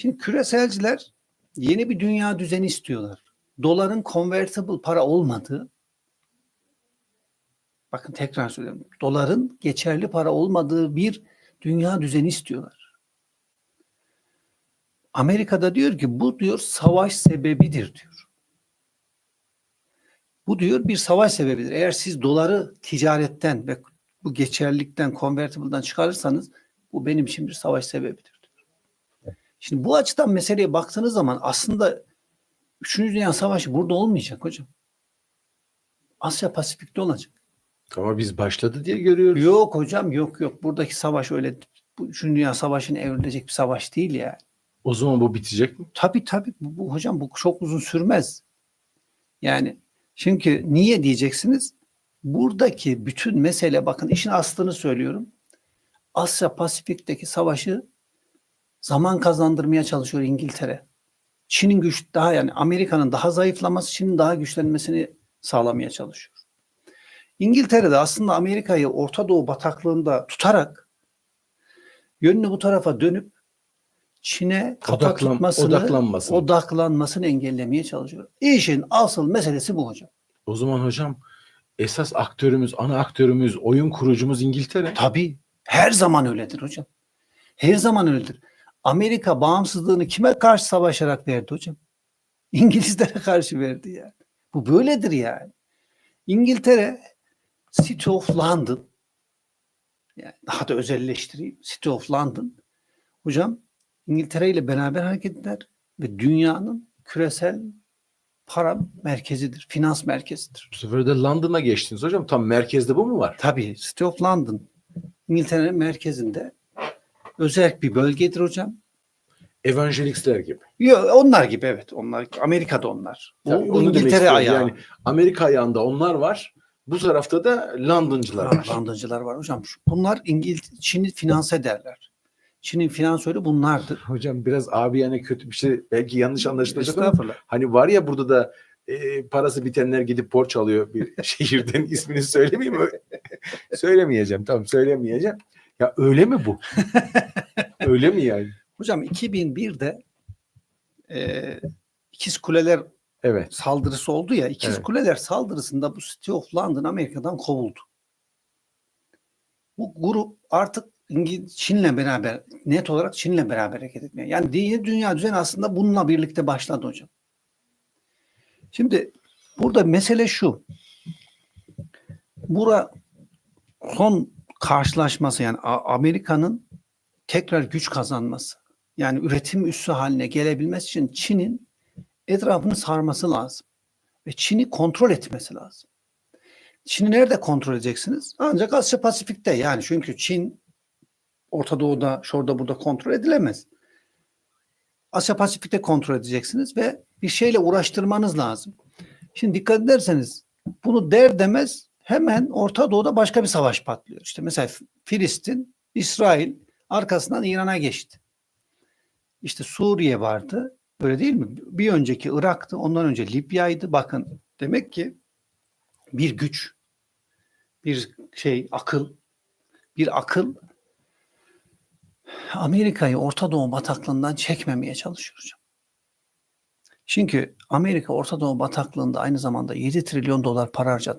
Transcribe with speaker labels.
Speaker 1: Şimdi küreselciler yeni bir dünya düzeni istiyorlar. Doların convertible para olmadığı, bakın tekrar söylüyorum, doların geçerli para olmadığı bir dünya düzeni istiyorlar. Amerika'da diyor ki bu diyor savaş sebebidir diyor. Bu diyor bir savaş sebebidir. Eğer siz doları ticaretten ve bu geçerlilikten, convertible'dan çıkarırsanız bu benim için bir savaş sebebidir. Şimdi bu açıdan meseleye baktığınız zaman aslında 3. Dünya Savaşı burada olmayacak hocam. Asya Pasifik'te olacak.
Speaker 2: Ama biz başladı diye görüyoruz.
Speaker 1: Yok hocam yok yok. Buradaki savaş öyle bu 3. Dünya Savaşı'na evrilecek bir savaş değil yani.
Speaker 2: O zaman bu bitecek mi?
Speaker 1: Tabii tabii bu, bu hocam bu çok uzun sürmez. Yani çünkü niye diyeceksiniz? Buradaki bütün mesele bakın işin aslını söylüyorum. Asya Pasifik'teki savaşı zaman kazandırmaya çalışıyor İngiltere. Çin'in güç daha yani Amerika'nın daha zayıflaması, Çin'in daha güçlenmesini sağlamaya çalışıyor. İngiltere de aslında Amerika'yı Orta Doğu bataklığında tutarak yönünü bu tarafa dönüp Çin'e kafa
Speaker 2: Odaklan-
Speaker 1: tutmasını,
Speaker 2: odaklanmasını.
Speaker 1: odaklanmasını engellemeye çalışıyor. İşin asıl meselesi bu hocam.
Speaker 2: O zaman hocam esas aktörümüz, ana aktörümüz, oyun kurucumuz İngiltere.
Speaker 1: Tabii. Her zaman öyledir hocam. Her zaman öyledir. Amerika bağımsızlığını kime karşı savaşarak verdi hocam? İngilizlere karşı verdi yani. Bu böyledir yani. İngiltere City of London yani daha da özelleştireyim. City of London hocam İngiltere ile beraber hareket eder ve dünyanın küresel para merkezidir. Finans merkezidir.
Speaker 2: Bu sefer de London'a geçtiniz hocam. Tam merkezde bu mu var?
Speaker 1: Tabii City of London İngiltere'nin merkezinde özel bir bölgedir hocam.
Speaker 2: Evangelistler gibi.
Speaker 1: Yok, onlar gibi evet. Onlar Amerika'da onlar. Bu, bu
Speaker 2: onu
Speaker 1: İngiltere ayağı.
Speaker 2: Yani Amerika ayağında onlar var. Bu tarafta da Londoncılar var.
Speaker 1: Landacılar var hocam. Bunlar İngil Çin'i finanse ederler. Çin'in finansörü bunlardır.
Speaker 2: Hocam biraz abi yani kötü bir şey belki yanlış anlaşılacak ama hani var ya burada da e, parası bitenler gidip borç alıyor bir şehirden ismini söylemeyeyim mi? Söylemeyeceğim tamam söylemeyeceğim. Ya öyle mi bu? öyle mi yani?
Speaker 1: Hocam 2001'de e, İkiz Kuleler
Speaker 2: Evet.
Speaker 1: saldırısı oldu ya. İkiz
Speaker 2: Evet.
Speaker 1: Kuleler saldırısında bu City of London Amerika'dan kovuldu. Bu grup artık Çin'le beraber net olarak Çin'le beraber hareket etmeye. Yani dini dünya düzeni aslında bununla birlikte başladı hocam. Şimdi burada mesele şu. Bura son karşılaşması yani Amerika'nın tekrar güç kazanması. Yani üretim üssü haline gelebilmesi için Çin'in etrafını sarması lazım. Ve Çin'i kontrol etmesi lazım. Çin'i nerede kontrol edeceksiniz? Ancak Asya Pasifik'te yani çünkü Çin Orta Doğu'da, şurada burada kontrol edilemez. Asya Pasifik'te kontrol edeceksiniz ve bir şeyle uğraştırmanız lazım. Şimdi dikkat ederseniz bunu der demez hemen Orta Doğu'da başka bir savaş patlıyor. İşte mesela Filistin, İsrail arkasından İran'a geçti. İşte Suriye vardı. Öyle değil mi? Bir önceki Irak'tı, ondan önce Libya'ydı. Bakın demek ki bir güç, bir şey akıl, bir akıl Amerika'yı Orta Doğu bataklığından çekmemeye çalışıyor. Çünkü Amerika Orta Doğu bataklığında aynı zamanda 7 trilyon dolar para harcadı.